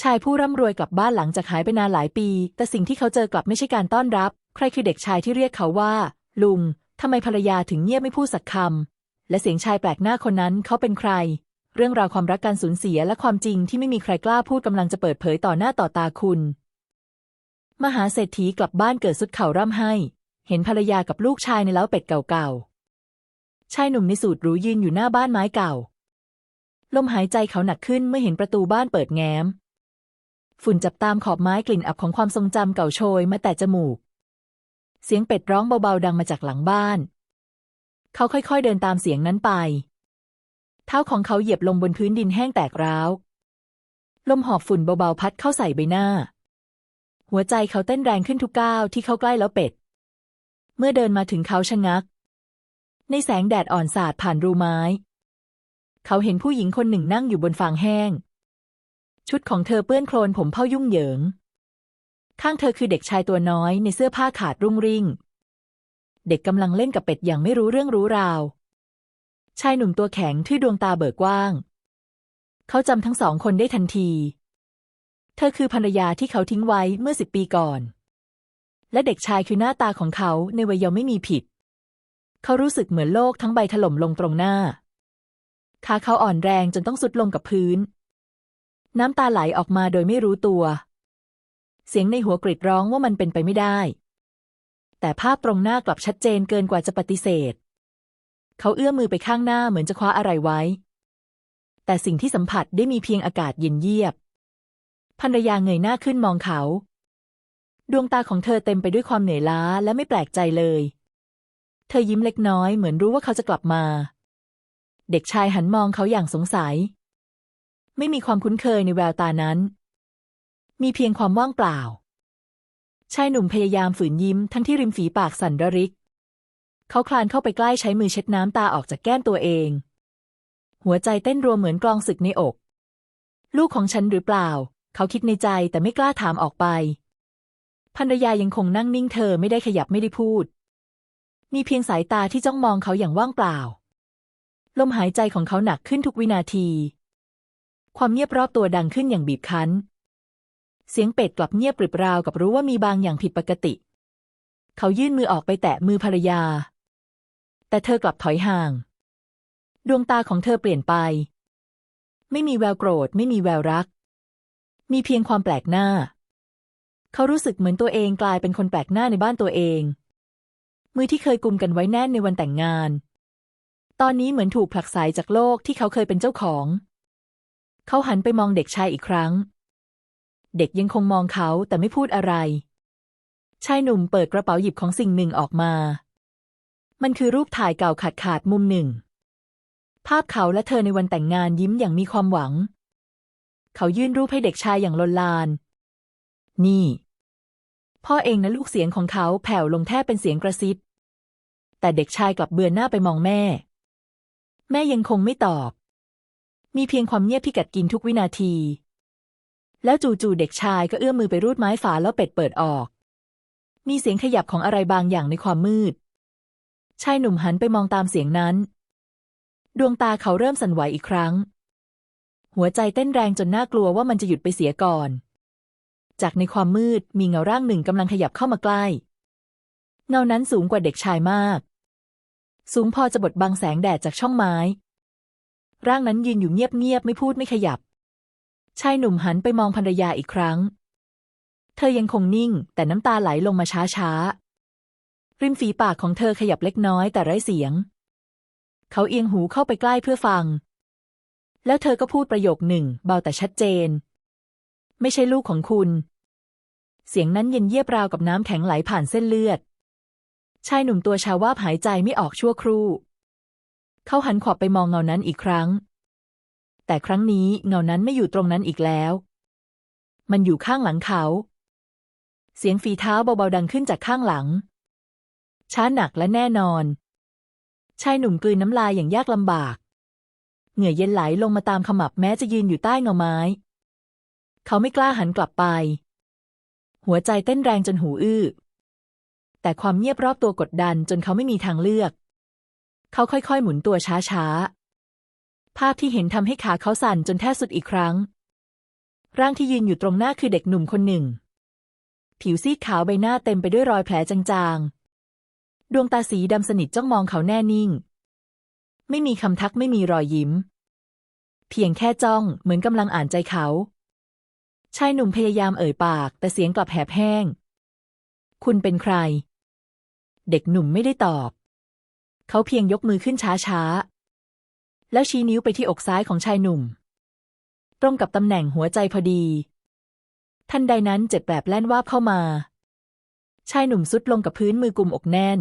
ชายผู้ร่ำรวยกลับบ้านหลังจากหายไปนานหลายปี แต่สิ่งที่เขาเจอกลับไม่ใช่การต้อนรับ ใครคือเด็กชายที่เรียกเขาว่า ลุงทำไมภรรยาถึงเงียบไม่พูดสักคำและเสียงชายแปลกหน้าคนนั้นเขาเป็นใคร เรื่องราวความรักการสูญเสียและความจริงที่ไม่มีใครกล้าพูดกำลังจะเปิดเผยต่อหน้าต่อตาคุณ มหาเศรษฐีกลับบ้านเกิดสุดเข่าร่ำไห้ เห็นภรรยากับลูกชายในเล้าเป็ดเก่าๆชายหนุ่มในสูตรหรูยืนอยู่หน้าบ้านไม้เก่าลมหายใจเขาหนักขึ้นเมื่อเห็นประตูบ้านเปิดแง้ม ฝุ่นจับตามขอบไม้กลิ่นอับของความทรงจำเก่าโชยมาแต่จมูก เสียงเป็ดร้องเบาๆดังมาจากหลังบ้าน เขาค่อยๆเดินตามเสียงนั้นไป เท้าของเขาเหยียบลงบนพื้นดินแห้งแตกร้าว ลมหอบฝุ่นเบาๆพัดเข้าใส่ใบหน้า หัวใจเขาเต้นแรงขึ้นทุกก้าวที่เข้าใกล้แล้วเป็ด เมื่อเดินมาถึงเขาชะงัก ในแสงแดดอ่อนสาดผ่านรูไม้ เขาเห็นผู้หญิงคนหนึ่งนั่งอยู่บนฟางแห้ง ชุดของเธอเปื้อนโคลนผมเผ้ายุ่งเหยิง ข้างเธอคือเด็กชายตัวน้อยในเสื้อผ้าขาดรุ่งริ่ง เด็กกำลังเล่นกับเป็ดอย่างไม่รู้เรื่องรู้ราว ชายหนุ่มตัวแข็งที่ดวงตาเบิกกว้าง เขาจำทั้งสองคนได้ทันที เธอคือภรรยาที่เขาทิ้งไว้เมื่อสิบปีก่อน และเด็กชายคือหน้าตาของเขาในวัยเยาว์ไม่มีผิด เขารู้สึกเหมือนโลกทั้งใบถล่มลงตรงหน้าขาเขาอ่อนแรงจนต้องสุดลงกับพื้น น้ำตาไหลออกมาโดยไม่รู้ตัว เสียงในหัวกรีดร้องว่ามันเป็นไปไม่ได้ แต่ภาพตรงหน้ากลับชัดเจนเกินกว่าจะปฏิเสธ เขาเอื้อมมือไปข้างหน้าเหมือนจะคว้าอะไรไว้ แต่สิ่งที่สัมผัสได้มีเพียงอากาศเย็นเยียบภรรยาเงยหน้าขึ้นมองเขา ดวงตาของเธอเต็มไปด้วยความเหนื่อยล้าและไม่แปลกใจเลย เธอยิ้มเล็กน้อยเหมือนรู้ว่าเขาจะกลับมา เด็กชายหันมองเขาอย่างสงสัย ไม่มีความคุ้นเคยในแววตานั้น มีเพียงความว่างเปล่า ชายหนุ่มพยายามฝืนยิ้มทั้งที่ริมฝีปากสั่นระริก เขาคลานเข้าไปใกล้ใช้มือเช็ดน้ำตาออกจากแก้มตัวเอง หัวใจเต้นรัวเหมือนกลองศึกในอก ลูกของฉันหรือเปล่า เขาคิดในใจแต่ไม่กล้าถามออกไปภรรยายังคงนั่งนิ่งเธอไม่ได้ขยับไม่ได้พูด มีเพียงสายตาที่จ้องมองเขาอย่างว่างเปล่า ลมหายใจของเขาหนักขึ้นทุกวินาที ความเงียบรอบตัวดังขึ้นอย่างบีบคั้น เสียงเป็ดกลับเงียบปริบราวกับรู้ว่ามีบางอย่างผิดปกติ เขายื่นมือออกไปแตะมือภรรยา แต่เธอกลับถอยห่าง ดวงตาของเธอเปลี่ยนไป ไม่มีแววโกรธ ไม่มีแววรัก มีเพียงความแปลกหน้า เขารู้สึกเหมือนตัวเองกลายเป็นคนแปลกหน้าในบ้านตัวเอง มือที่เคยกุมกันไว้แน่นในวันแต่งงาน ตอนนี้เหมือนถูกผลักไสจากโลกที่เขาเคยเป็นเจ้าของ เขาหันไปมองเด็กชายอีกครั้ง เด็กยังคงมองเขาแต่ไม่พูดอะไร ชายหนุ่มเปิดกระเป๋าหยิบของสิ่งหนึ่งออกมา มันคือรูปถ่ายเก่าขาดขาดมุมหนึ่ง ภาพเขาและเธอในวันแต่งงานยิ้มอย่างมีความหวัง เขายื่นรูปให้เด็กชายอย่างลนลาน นี่ พ่อเองนะลูกเสียงของเขาแผ่วลงแทบเป็นเสียงกระซิบ แต่เด็กชายกลับเบือนหน้าไปมองแม่ แม่ยังคงไม่ตอบ มีเพียงความเงียบที่กัดกินทุกวินาที แล้วจู่ๆเด็กชายก็เอื้อมมือไปรูดไม้ฝาแล้วเป็ดเปิดออก มีเสียงขยับของอะไรบางอย่างในความมืด ชายหนุ่มหันไปมองตามเสียงนั้น ดวงตาเขาเริ่มสั่นไหวอีกครั้ง หัวใจเต้นแรงจนน่ากลัวว่ามันจะหยุดไปเสียก่อน จากในความมืดมีเงาร่างหนึ่งกำลังขยับเข้ามาใกล้ เงานั้นสูงกว่าเด็กชายมาก สูงพอจะบดบังแสงแดดจากช่องไม้ ร่างนั้นยืนอยู่เงียบๆไม่พูดไม่ขยับ ชายหนุ่มหันไปมองภรรยาอีกครั้ง เธอยังคงนิ่ง แต่น้ำตาไหลลงมาช้าๆ ริมฝีปากของเธอขยับเล็กน้อยแต่ไร้เสียง เขาเอียงหูเข้าไปใกล้เพื่อฟัง แล้วเธอก็พูดประโยคหนึ่ง เบาแต่ชัดเจน ไม่ใช่ลูกของคุณ เสียงนั้นเย็นเยียบราวกับน้ำแข็งไหลผ่านเส้นเลือด ชายหนุ่มตัวชาวาหายใจไม่ออกชั่วครู่ เขาหันขวับไปมองเงานั้นอีกครั้ง แต่ครั้งนี้เงานั้นไม่อยู่ตรงนั้นอีกแล้ว มันอยู่ข้างหลังเขา เสียงฝีเท้าเบาๆดังขึ้นจากข้างหลัง ช้าหนักและแน่นอน ชายหนุ่มกลืนน้ำลายอย่างยากลำบาก เหงื่อเย็นไหลลงมาตามขมับแม้จะยืนอยู่ใต้เงาไม้ เขาไม่กล้าหันกลับไป หัวใจเต้นแรงจนหูอื้อแต่ความเงียบรอบตัวกดดันจนเขาไม่มีทางเลือก เขาค่อยๆ หมุนตัวช้าๆ ภาพที่เห็นทำให้ขาเขาสั่นจนแทบสุดอีกครั้ง ร่างที่ยืนอยู่ตรงหน้าคือเด็กหนุ่มคนหนึ่ง ผิวซีดขาวใบหน้าเต็มไปด้วยรอยแผลจางๆ ดวงตาสีดำสนิทจ้องมองเขาแน่นิ่ง ไม่มีคำทักไม่มีรอยยิ้ม เพียงแค่จ้องเหมือนกำลังอ่านใจเขา ชายหนุ่มพยายามเอ่ยปาก แต่เสียงกลับแหบแห้ง คุณเป็นใคร เด็กหนุ่มไม่ได้ตอบ เขาเพียงยกมือขึ้นช้าๆ แล้วชี้นิ้วไปที่อกซ้ายของชายหนุ่ม ตรงกับตำแหน่งหัวใจพอดี ทันใดนั้นเจ็บแบบแล่นวาบเข้ามา ชายหนุ่มสุดลงกับพื้นมือกุมอกแน่น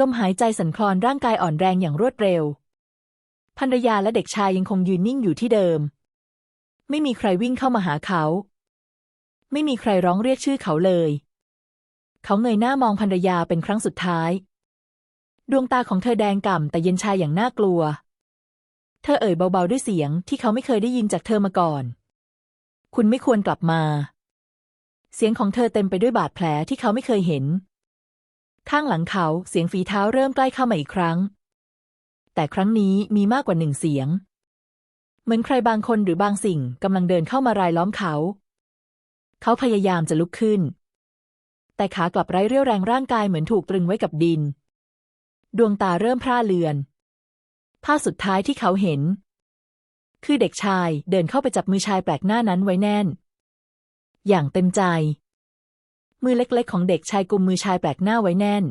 ลมหายใจสั่นคลอนร่างกายอ่อนแรงอย่างรวดเร็วภรรยาและเด็กชายยังคงยืนนิ่งอยู่ที่เดิม ไม่มีใครวิ่งเข้ามาหาเขา ไม่มีใครร้องเรียกชื่อเขาเลย เขาเงยหน้ามองภรรยาเป็นครั้งสุดท้าย ดวงตาของเธอแดงก่ำแต่เย็นชาอย่างน่ากลัว เธอเอ่ยเบาๆด้วยเสียงที่เขาไม่เคยได้ยินจากเธอมาก่อน คุณไม่ควรกลับมา เสียงของเธอเต็มไปด้วยบาดแผลที่เขาไม่เคยเห็น ข้างหลังเขาเสียงฝีเท้าเริ่มใกล้เข้ามาอีกครั้ง แต่ครั้งนี้มีมากกว่าหนึ่งเสียง เหมือนใครบางคนหรือบางสิ่งกำลังเดินเข้ามารายล้อมเขา เขาพยายามจะลุกขึ้น แต่ขากลับไร้เรี่ยวแรงร่างกายเหมือนถูกตรึงไว้กับดิน ดวงตาเริ่มพร่าเลือน ภาพสุดท้ายที่เขาเห็น คือเด็กชายเดินเข้าไปจับมือชายแปลกหน้านั้นไว้แน่น อย่างเต็มใจ มือเล็กๆ ของเด็กชายกุมมือชายแปลกหน้าไว้แน่น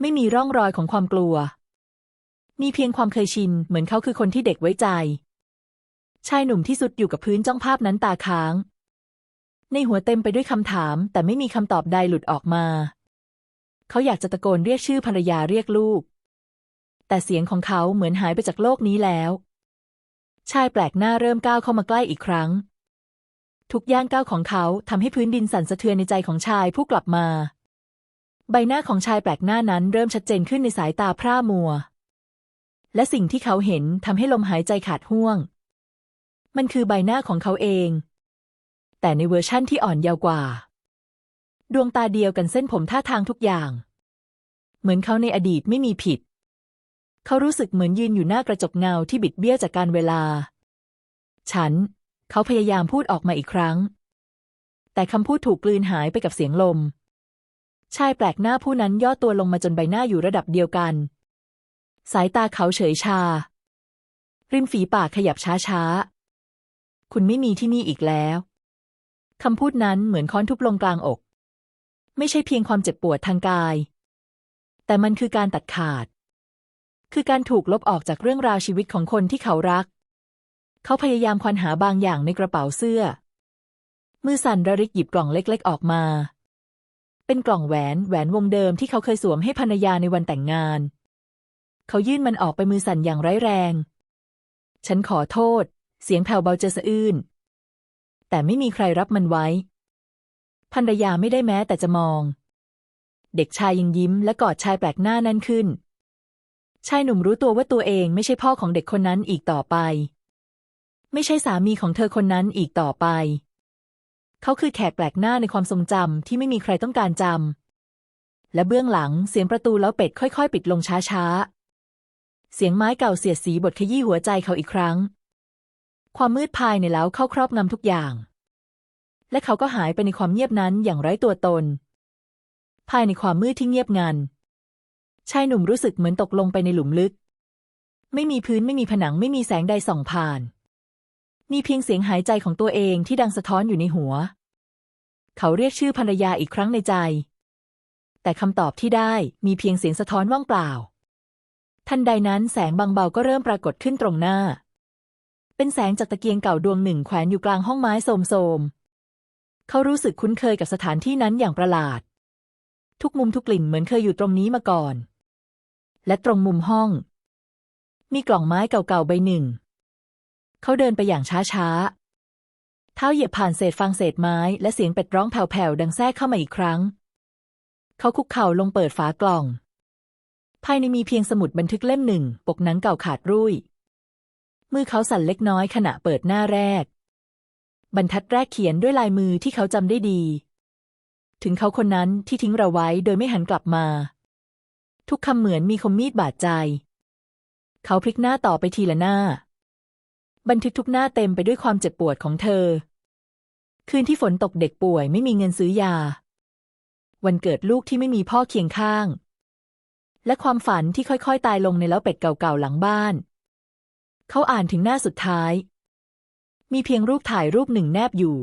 ไม่มีร่องรอยของความกลัว มีเพียงความเคยชิน เหมือนเขาคือคนที่เด็กไว้ใจ ชายหนุ่มที่สุดอยู่กับพื้นจ้องภาพนั้นตาค้าง ในหัวเต็มไปด้วยคำถาม แต่ไม่มีคำตอบใดหลุดออกมา เขาอยากจะตะโกนเรียกชื่อภรรยาเรียกลูก แต่เสียงของเขาเหมือนหายไปจากโลกนี้แล้ว ชายแปลกหน้าเริ่มก้าวเข้ามาใกล้อีกครั้ง ทุกย่างก้าวของเขาทำให้พื้นดินสั่นสะเทือนในใจของชายผู้กลับมา ใบหน้าของชายแปลกหน้านั้นเริ่มชัดเจนขึ้นในสายตาพร่ามัว และสิ่งที่เขาเห็นทำให้ลมหายใจขาดห่วง มันคือใบหน้าของเขาเอง แต่ในเวอร์ชั่นที่อ่อนเยาว์กว่า ดวงตาเดียวกันเส้นผมท่าทางทุกอย่าง เหมือนเขาในอดีตไม่มีผิด เขารู้สึกเหมือนยืนอยู่หน้ากระจกเงาที่บิดเบี้ยวจากการเวลา ฉัน เขาพยายามพูดออกมาอีกครั้ง แต่คำพูดถูกกลืนหายไปกับเสียงลม ชายแปลกหน้าผู้นั้นย่อตัวลงมาจนใบหน้าอยู่ระดับเดียวกัน สายตาเขาเฉยชา ริมฝีปากขยับช้าๆ คุณไม่มีที่นี่อีกแล้วคำพูดนั้นเหมือนค้อนทุบลงกลางอก ไม่ใช่เพียงความเจ็บปวดทางกาย แต่มันคือการตัดขาด คือการถูกลบออกจากเรื่องราวชีวิตของคนที่เขารัก เขาพยายามควานหาบางอย่างในกระเป๋าเสื้อ มือสั่นระริกหยิบกล่องเล็ก ๆ ออกมา เป็นกล่องแหวนแหวนวงเดิมที่เขาเคยสวมให้ภรรยาในวันแต่งงาน เขายื่นมันออกไปมือสั่นอย่างไร้แรง ฉันขอโทษ เสียงแผ่วเบาเจอสะอื้นแต่ไม่มีใครรับมันไว้ ภรรยาไม่ได้แม้แต่จะมอง เด็กชายยังยิ้มและกอดชายแปลกหน้านั่นขึ้น ชายหนุ่มรู้ตัวว่าตัวเองไม่ใช่พ่อของเด็กคนนั้นอีกต่อไป ไม่ใช่สามีของเธอคนนั้นอีกต่อไป เขาคือแขกแปลกหน้าในความทรงจำที่ไม่มีใครต้องการจำและเบื้องหลังเสียงประตูแล้วเป็ดค่อย ๆ ปิดลงช้าๆ เสียงไม้เก่าเสียดสีบทขยี้หัวใจเขาอีกครั้ง ความมืดภายในแล้วเข้าครอบงำทุกอย่าง และเขาก็หายไปในความเงียบนั้นอย่างไร้ตัวตน ภายในความมืดที่เงียบงัน ชายหนุ่มรู้สึกเหมือนตกลงไปในหลุมลึก ไม่มีพื้นไม่มีผนังไม่มีแสงใดส่องผ่าน มีเพียงเสียงหายใจของตัวเองที่ดังสะท้อนอยู่ในหัว เขาเรียกชื่อภรรยาอีกครั้งในใจ แต่คำตอบที่ได้มีเพียงเสียงสะท้อนว่างเปล่า ทันใดนั้นแสงบางเบาก็เริ่มปรากฏขึ้นตรงหน้า เป็นแสงจากตะเกียงเก่าดวงหนึ่งแขวนอยู่กลางห้องไม้โสมๆ เขารู้สึกคุ้นเคยกับสถานที่นั้นอย่างประหลาด ทุกมุมทุกกลิ่นเหมือนเคยอยู่ตรงนี้มาก่อน และตรงมุมห้อง มีกล่องไม้เก่าๆใบหนึ่ง เขาเดินไปอย่างช้าๆ เท้าเหยียบผ่านเศษฟางเศษไม้ และเสียงเป็ดร้องแผ่วๆดังแทรกเข้ามาอีกครั้ง เขาคุกเข่าลงเปิดฝากล่อง ภายในมีเพียงสมุดบันทึกเล่มหนึ่ง ปกหนังเก่าขาดรุ่ยมือเขาสั่นเล็กน้อยขณะเปิดหน้าแรก บรรทัดแรกเขียนด้วยลายมือที่เขาจำได้ดี ถึงเขาคนนั้นที่ทิ้งเราไว้โดยไม่หันกลับมา ทุกคำเหมือนมีคมมีดบาดใจ เขาพลิกหน้าต่อไปทีละหน้า บันทึกทุกหน้าเต็มไปด้วยความเจ็บปวดของเธอ คืนที่ฝนตกเด็กป่วยไม่มีเงินซื้อยา วันเกิดลูกที่ไม่มีพ่อเคียงข้าง และความฝันที่ค่อยๆ ตายลงในเล้าเป็ดเก่าๆหลังบ้าน เขาอ่านถึงหน้าสุดท้าย มีเพียงรูปถ่ายรูปหนึ่งแนบอยู่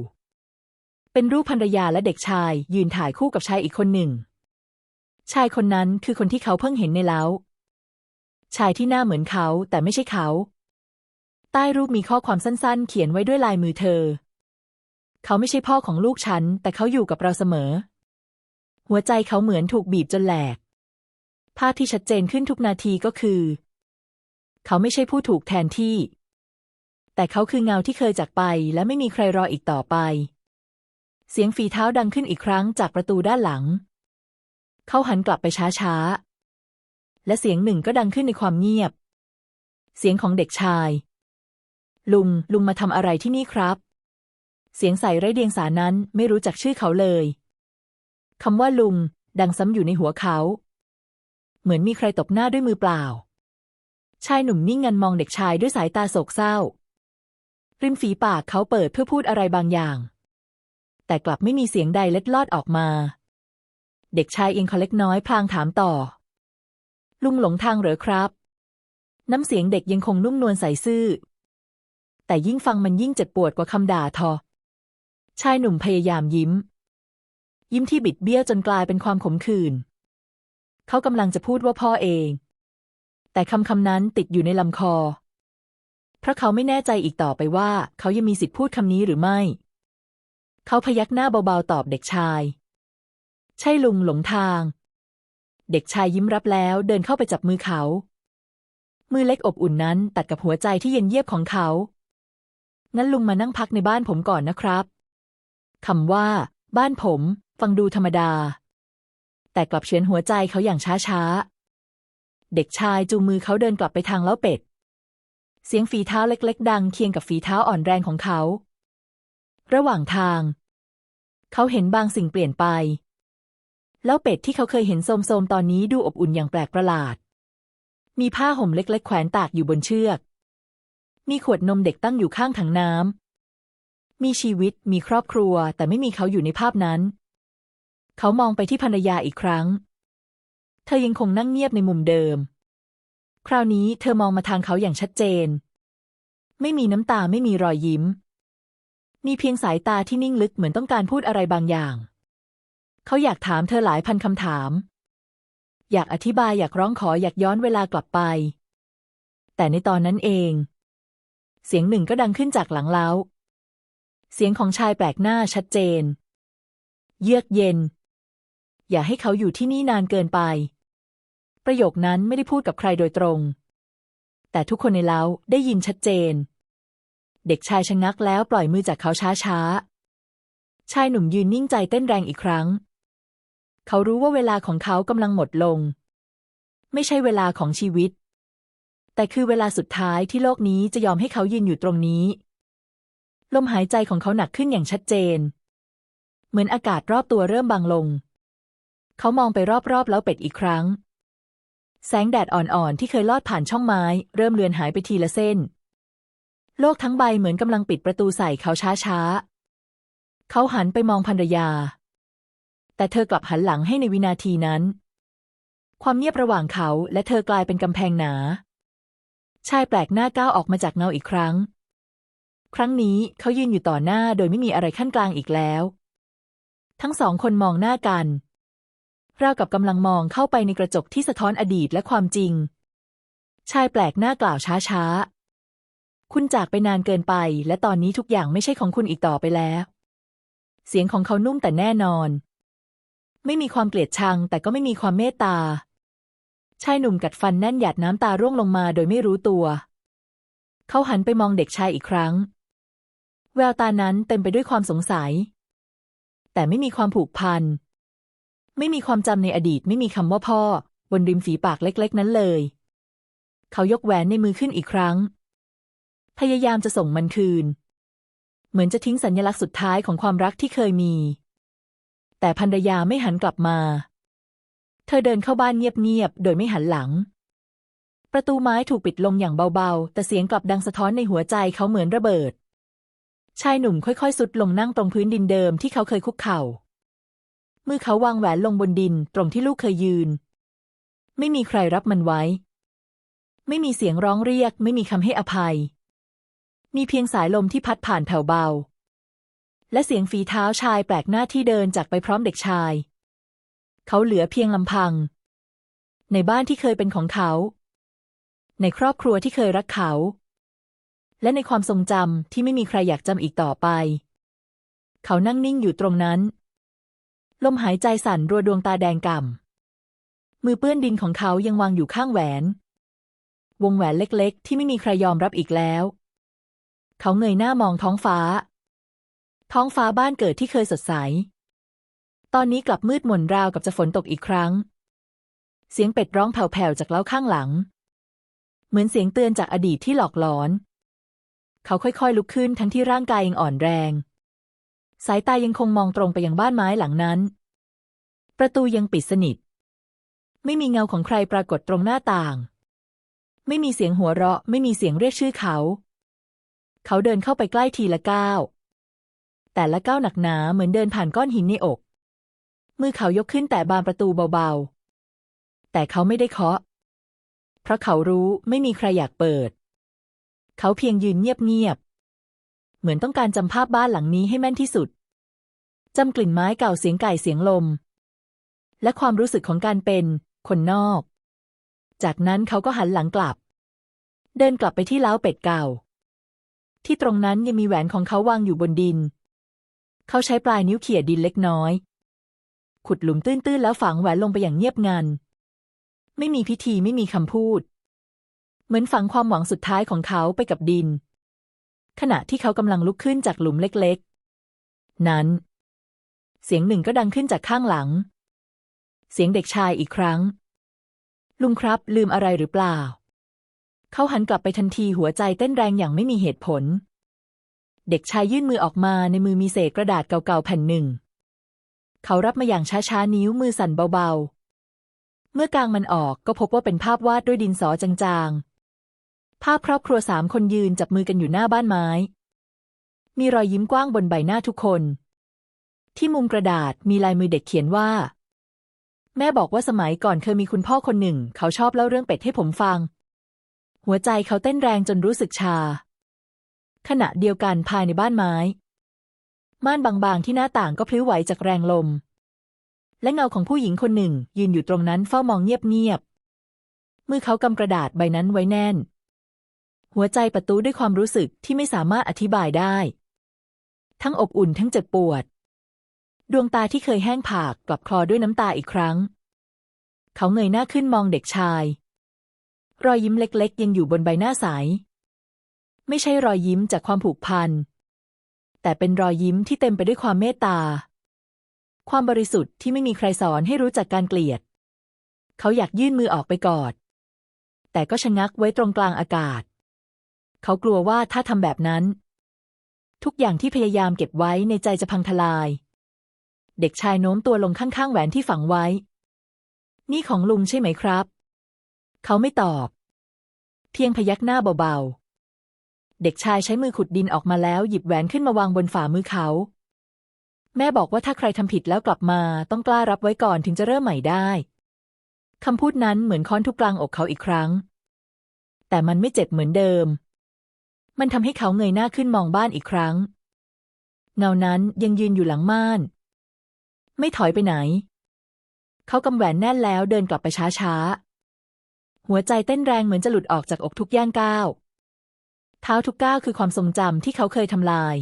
เป็นรูปภรรยาและเด็กชาย ยืนถ่ายคู่กับชายอีกคนหนึ่ง ชายคนนั้นคือคนที่เขาเพิ่งเห็นในเล้าชายที่หน้าเหมือนเขาแต่ไม่ใช่เขา ใต้รูปมีข้อความสั้นๆ เขียนไว้ด้วยลายมือเธอ เขาไม่ใช่พ่อของลูกฉัน แต่เขาอยู่กับเราเสมอ หัวใจเขาเหมือนถูกบีบจนแหลก ภาพที่ชัดเจนขึ้นทุกนาทีก็คือ เขาไม่ใช่ผู้ถูกแทนที่ แต่เขาคือเงาที่เคยจากไปและไม่มีใครรออีกต่อไป เสียงฝีเท้าดังขึ้นอีกครั้งจากประตูด้านหลัง เขาหันกลับไปช้าๆ และเสียงหนึ่งก็ดังขึ้นในความเงียบ เสียงของเด็กชาย ลุง ลุงมาทำอะไรที่นี่ครับ เสียงใส่ไร้เดียงสานั้นไม่รู้จักชื่อเขาเลยคำว่าลุง ดังซ้ำอยู่ในหัวเขา เหมือนมีใครตบหน้าด้วยมือเปล่า ชายหนุ่มนิ่งงันมองเด็กชายด้วยสายตาโศกเศร้า ริมฝีปากเขาเปิดเพื่อพูดอะไรบางอย่าง แต่กลับไม่มีเสียงใดเล็ดลอดออกมา เด็กชายเองคอเล็กน้อยพลางถามต่อ ลุงหลงทางเหรอครับ น้ำเสียงเด็กยังคงนุ่มนวลใสซื่อ แต่ยิ่งฟังมันยิ่งเจ็บปวดกว่าคำด่าทอ ชายหนุ่มพยายามยิ้ม ยิ้มที่บิดเบี้ยวจนกลายเป็นความขมขื่นเขากำลังจะพูดว่าพ่อเอง แต่คำคำนั้นติดอยู่ในลำคอ เพราะเขาไม่แน่ใจอีกต่อไปว่า เขายังมีสิทธิพูดคำนี้หรือไม่ เขาพยักหน้าเบาๆตอบเด็กชาย ใช่ลุงหลงทาง เด็กชายยิ้มรับแล้วเดินเข้าไปจับมือเขา มือเล็กอบอุ่นนั้นตัดกับหัวใจที่เย็นเยียบของเขางั้นลุงมานั่งพักในบ้านผมก่อนนะครับคำว่า บ้านผม ฟังดูธรรมดา แต่กลับเฉือนหัวใจเขาอย่างช้าๆ เด็กชายจูงมือเขาเดินกลับไปทางเล้าเป็ด เสียงฝีเท้าเล็ก ๆ ดังเคียงกับฝีเท้าอ่อนแรงของเขา ระหว่างทาง เขาเห็นบางสิ่งเปลี่ยนไป แล้วเป็ดที่เขาเคยเห็นโสมๆตอนนี้ดูอบอุ่นอย่างแปลกประหลาด มีผ้าห่มเล็ก ๆ แขวนตากอยู่บนเชือก มีขวดนมเด็กตั้งอยู่ข้างถังน้ำ มีชีวิตมีครอบครัว แต่ไม่มีเขาอยู่ในภาพนั้น เขามองไปที่ภรรยาอีกครั้ง เธอยังคงนั่งเงียบในมุมเดิม คราวนี้เธอมองมาทางเขาอย่างชัดเจน ไม่มีน้ำตาไม่มีรอยยิ้ม มีเพียงสายตาที่นิ่งลึกเหมือนต้องการพูดอะไรบางอย่าง เขาอยากถามเธอหลายพันคำถาม อยากอธิบายอยากร้องขออยากย้อนเวลากลับไป แต่ในตอนนั้นเอง เสียงหนึ่งก็ดังขึ้นจากหลังเล้า เสียงของชายแปลกหน้าชัดเจน เยือกเย็น อย่าให้เขาอยู่ที่นี่นานเกินไป ประโยคนั้นไม่ได้พูดกับใครโดยตรง แต่ทุกคนในเล้าได้ยินชัดเจน เด็กชายชะงักแล้วปล่อยมือจากเขาช้าๆ ชายหนุ่มยืนนิ่งใจเต้นแรงอีกครั้ง เขารู้ว่าเวลาของเขากำลังหมดลง ไม่ใช่เวลาของชีวิต แต่คือเวลาสุดท้ายที่โลกนี้จะยอมให้เขายืนอยู่ตรงนี้ ลมหายใจของเขาหนักขึ้นอย่างชัดเจน เหมือนอากาศรอบตัวเริ่มบางลง เขามองไปรอบๆแล้วเป็ดอีกครั้ง แสงแดดอ่อนๆ ที่เคยลอดผ่านช่องไม้ เริ่มเลือนหายไปทีละเส้น โลกทั้งใบเหมือนกำลังปิดประตูใส่เขาช้าๆ เขาหันไปมองภรรยา แต่เธอกลับหันหลังให้ในวินาทีนั้น ความเงียบระหว่างเขาและเธอกลายเป็นกำแพงหนา ชายแปลกหน้าก้าวออกมาจากเงาอีกครั้ง ครั้งนี้เขายืนอยู่ต่อหน้าโดยไม่มีอะไรขั้นกลางอีกแล้ว ทั้งสองคนมองหน้ากัน ราวกับกำลังมองเข้าไปในกระจกที่สะท้อนอดีตและความจริง ชายแปลกหน้ากล่าวช้าๆ คุณจากไปนานเกินไป และตอนนี้ทุกอย่างไม่ใช่ของคุณอีกต่อไปแล้ว เสียงของเขานุ่มแต่แน่นอน ไม่มีความเกลียดชัง แต่ก็ไม่มีความเมตตา ชายหนุ่มกัดฟันแน่นหยาดน้ำตาร่วงลงมาโดยไม่รู้ตัว เขาหันไปมองเด็กชายอีกครั้ง แววตานั้นเต็มไปด้วยความสงสัย แต่ไม่มีความผูกพัน ไม่มีความจำในอดีตไม่มีคำว่าพ่อ บนริมฝีปากเล็กๆ นั้นเลย เขายกแหวนในมือขึ้นอีกครั้ง พยายามจะส่งมันคืน เหมือนจะทิ้งสัญลักษณ์สุดท้ายของความรักที่เคยมี แต่ภรรยาไม่หันกลับมา เธอเดินเข้าบ้านเงียบๆ โดยไม่หันหลัง ประตูไม้ถูกปิดลงอย่างเบาๆ แต่เสียงกลับดังสะท้อนในหัวใจเขาเหมือนระเบิด ชายหนุ่มค่อยๆสุดลงนั่งตรงพื้นดินเดิมที่เขาเคยคุกเข่า มือเขาวางแหวนลงบนดินตรงที่ลูกเคยยืน ไม่มีใครรับมันไว้ ไม่มีเสียงร้องเรียก ไม่มีคำให้อภัย มีเพียงสายลมที่พัดผ่านแผ่วเบา และเสียงฝีเท้าชายแปลกหน้าที่เดินจากไปพร้อมเด็กชาย เขาเหลือเพียงลำพัง ในบ้านที่เคยเป็นของเขา ในครอบครัวที่เคยรักเขา และในความทรงจำที่ไม่มีใครอยากจำอีกต่อไป เขานั่งนิ่งอยู่ตรงนั้น ลมหายใจสั่นรัวดวงตาแดงก่ำ มือเปื้อนดินของเขายังวางอยู่ข้างแหวน วงแหวนเล็กๆ ที่ไม่มีใครยอมรับอีกแล้ว เขาเงยหน้ามองท้องฟ้า ท้องฟ้าบ้านเกิดที่เคยสดใส ตอนนี้กลับมืดมนราวกับจะฝนตกอีกครั้ง เสียงเป็ดร้องแผ่วๆจากเล้าข้างหลัง เหมือนเสียงเตือนจากอดีตที่หลอกหลอน เขาค่อยๆลุกขึ้นทั้งที่ร่างกายยังอ่อนแรง สายตายังคงมองตรงไปยังบ้านไม้หลังนั้น ประตูยังปิดสนิท ไม่มีเงาของใครปรากฏตรงหน้าต่าง ไม่มีเสียงหัวเราะ ไม่มีเสียงเรียกชื่อเขา เขาเดินเข้าไปใกล้ทีละก้าว แต่ละก้าวหนักหนาเหมือนเดินผ่านก้อนหินในอก มือเขายกขึ้นแต่บานประตูเบาๆ แต่เขาไม่ได้เคาะ เพราะเขารู้ไม่มีใครอยากเปิด เขาเพียงยืนเงียบๆเหมือนต้องการจำภาพบ้านหลังนี้ให้แม่นที่สุด จำกลิ่นไม้เก่าเสียงไก่เสียงลม และความรู้สึกของการเป็นคนนอก จากนั้นเขาก็หันหลังกลับ เดินกลับไปที่เล้าเป็ดเก่า ที่ตรงนั้นยังมีแหวนของเขาวางอยู่บนดิน เขาใช้ปลายนิ้วเขี่ยดินเล็กน้อย ขุดหลุมตื้นๆแล้วฝังแหวนลงไปอย่างเงียบงัน ไม่มีพิธีไม่มีคำพูด เหมือนฝังความหวังสุดท้ายของเขาไปกับดิน ขณะที่เขากำลังลุกขึ้นจากหลุมเล็กๆ นั้น เสียงหนึ่งก็ดังขึ้นจากข้างหลัง เสียงเด็กชายอีกครั้ง ลุงครับลืมอะไรหรือเปล่า เขาหันกลับไปทันทีหัวใจเต้นแรงอย่างไม่มีเหตุผล เด็กชายยื่นมือออกมาในมือมีเศษกระดาษเก่าๆแผ่นหนึ่ง เขารับมาอย่างช้าๆนิ้วมือสั่นเบาๆ เมื่อกางมันออกก็พบว่าเป็นภาพวาดด้วยดินสอจางๆ ภาพครอบครัวสามคนยืนจับมือกันอยู่หน้าบ้านไม้ มีรอยยิ้มกว้างบนใบหน้าทุกคน ที่มุมกระดาษมีลายมือเด็กเขียนว่า แม่บอกว่าสมัยก่อนเคยมีคุณพ่อคนหนึ่ง เขาชอบเล่าเรื่องเป็ดให้ผมฟัง หัวใจเขาเต้นแรงจนรู้สึกชา ขณะเดียวกันภายในบ้านไม้ ม่านบางๆที่หน้าต่างก็พลิ้วไหวจากแรงลม และเงาของผู้หญิงคนหนึ่ง ยืนอยู่ตรงนั้นเฝ้ามองเงียบๆมือเขากำกระดาษใบนั้นไว้แน่น หัวใจประตูด้วยความรู้สึกที่ไม่สามารถอธิบายได้ ทั้งอบอุ่นทั้งเจ็บปวด ดวงตาที่เคยแห้งผากกลับคลอด้วยน้ำตาอีกครั้ง เขาเงยหน้าขึ้นมองเด็กชาย รอยยิ้มเล็กๆ ยังอยู่บนใบหน้าใสไม่ใช่รอยยิ้มจากความผูกพัน แต่เป็นรอยยิ้มที่เต็มไปด้วยความเมตตา ความบริสุทธิ์ที่ไม่มีใครสอนให้รู้จักการเกลียด เขาอยากยื่นมือออกไปกอด แต่ก็ชะงักไว้ตรงกลางอากาศ เขากลัวว่าถ้าทำแบบนั้น ทุกอย่างที่พยายามเก็บไว้ในใจจะพังทลาย เด็กชายโน้มตัวลงข้างๆแหวนที่ฝังไว้ นี่ของลุงใช่ไหมครับ เขาไม่ตอบ เพียงพยักหน้าเบาๆ เด็กชายใช้มือขุดดินออกมาแล้วหยิบแหวนขึ้นมาวางบนฝ่ามือเขา แม่บอกว่าถ้าใครทำผิดแล้วกลับมาต้องกล้ารับไว้ก่อนถึงจะเริ่มใหม่ได้คำพูดนั้นเหมือนค้อนทุกกลางอกเขาอีกครั้ง แต่มันไม่เจ็บเหมือนเดิม มันทำให้เขาเงยหน้าขึ้นมองบ้านอีกครั้ง เงานั้นยังยืนอยู่หลังม่าน ไม่ถอยไปไหน เขากำแหวนแน่นแล้วเดินกลับไปช้าๆ หัวใจเต้นแรงเหมือนจะหลุดออกจากอกทุกย่างก้าว เท้าทุกก้าวคือความทรงจำที่เขาเคยทำลาย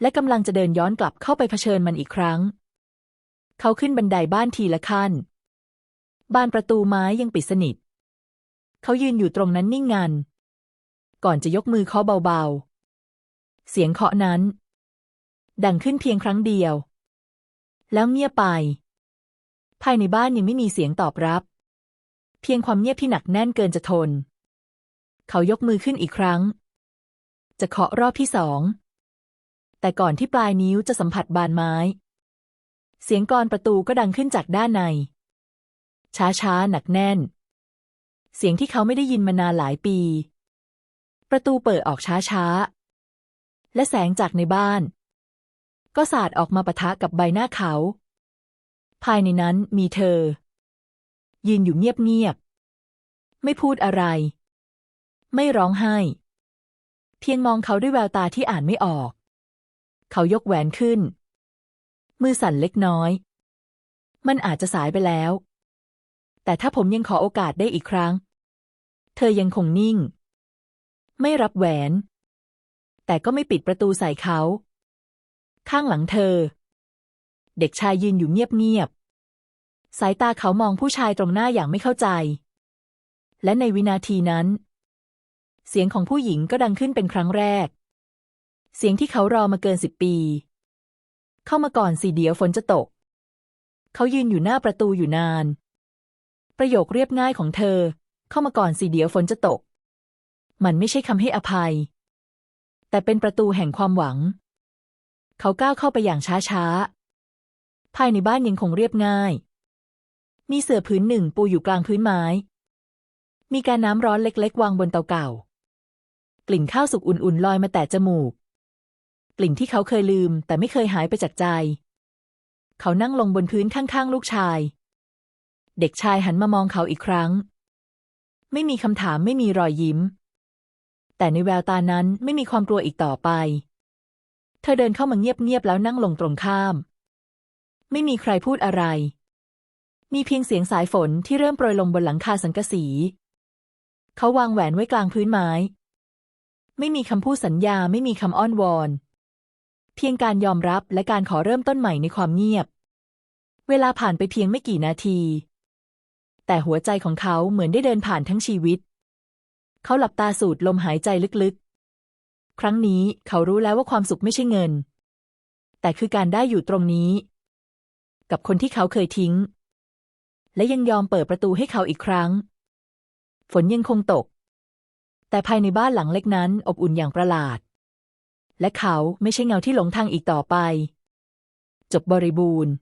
และกำลังจะเดินย้อนกลับเข้าไปเผชิญมันอีกครั้ง เขาขึ้นบันไดบ้านทีละขั้น บานประตูไม้ยังปิดสนิท เขายืนอยู่ตรงนั้นนิ่งงัน ก่อนจะยกมือเคาะเบาๆ เสียงเคาะนั้น ดังขึ้นเพียงครั้งเดียว แล้วเงียบไป ภายในบ้านยังไม่มีเสียงตอบรับ เพียงความเงียบที่หนักแน่นเกินจะทน เขายกมือขึ้นอีกครั้ง จะเคาะรอบที่สอง แต่ก่อนที่ปลายนิ้วจะสัมผัสบานไม้ เสียงกรอนประตูก็ดังขึ้นจากด้านใน ช้าๆ หนักแน่น เสียงที่เขาไม่ได้ยินมานานหลายปี ประตูเปิดออกช้าๆ และแสงจากในบ้าน ก็สาดออกมาปะทะกับใบหน้าเขา ภายในนั้นมีเธอ ยืนอยู่เงียบๆ ไม่พูดอะไร ไม่ร้องไห้ เพียงมองเขาด้วยแววตาที่อ่านไม่ออก เขายกแหวนขึ้น มือสั่นเล็กน้อย มันอาจจะสายไปแล้ว แต่ถ้าผมยังขอโอกาสได้อีกครั้ง เธอยังคงนิ่ง ไม่รับแหวน แต่ก็ไม่ปิดประตูใส่เขา ข้างหลังเธอ เด็กชายยืนอยู่เงียบๆ สายตาเขามองผู้ชายตรงหน้าอย่างไม่เข้าใจ และในวินาทีนั้น เสียงของผู้หญิงก็ดังขึ้นเป็นครั้งแรก เสียงที่เขารอมาเกินสิบปี เข้ามาก่อนสิเดียวฝนจะตก เขายืนอยู่หน้าประตูอยู่นาน ประโยคเรียบง่ายของเธอ เข้ามาก่อนสิเดียวฝนจะตก มันไม่ใช่คำให้อภัย แต่เป็นประตูแห่งความหวัง เขาก้าวเข้าไปอย่างช้าๆ ภายในบ้านยังคงเรียบง่าย มีเสื่อพื้นหนึ่งปูอยู่กลางพื้นไม้ มีการน้ำร้อนเล็กๆ วางบนเตาเก่า กลิ่นข้าวสุกอุ่นๆ ลอยมาแต่จมูก กลิ่นที่เขาเคยลืมแต่ไม่เคยหายไปจากใจ เขานั่งลงบนพื้นข้างๆ ลูกชาย เด็กชายหันมามองเขาอีกครั้ง ไม่มีคำถามไม่มีรอยยิ้ม แต่ในแววตานั้นไม่มีความกลัวอีกต่อไป ธอเดินเข้ามาเงียบๆแล้วนั่งลงตรงข้าม ไม่มีใครพูดอะไร มีเพียงเสียงสายฝนที่เริ่มโปรยลงบนหลังคาสังกะสี เขาวางแหวนไว้กลางพื้นไม้ ไม่มีคำพูดสัญญาไม่มีคำอ้อนวอน เพียงการยอมรับและการขอเริ่มต้นใหม่ในความเงียบ เวลาผ่านไปเพียงไม่กี่นาที แต่หัวใจของเขาเหมือนได้เดินผ่านทั้งชีวิต เขาหลับตาสูดลมหายใจลึกๆ ครั้งนี้เขารู้แล้วว่าความสุขไม่ใช่เงิน แต่คือการได้อยู่ตรงนี้ กับคนที่เขาเคยทิ้ง และยังยอมเปิดประตูให้เขาอีกครั้ง ฝนยังคงตก แต่ภายในบ้านหลังเล็กนั้นอบอุ่นอย่างประหลาด และเขาไม่ใช่เงาที่หลงทางอีกต่อไป จบบริบูรณ์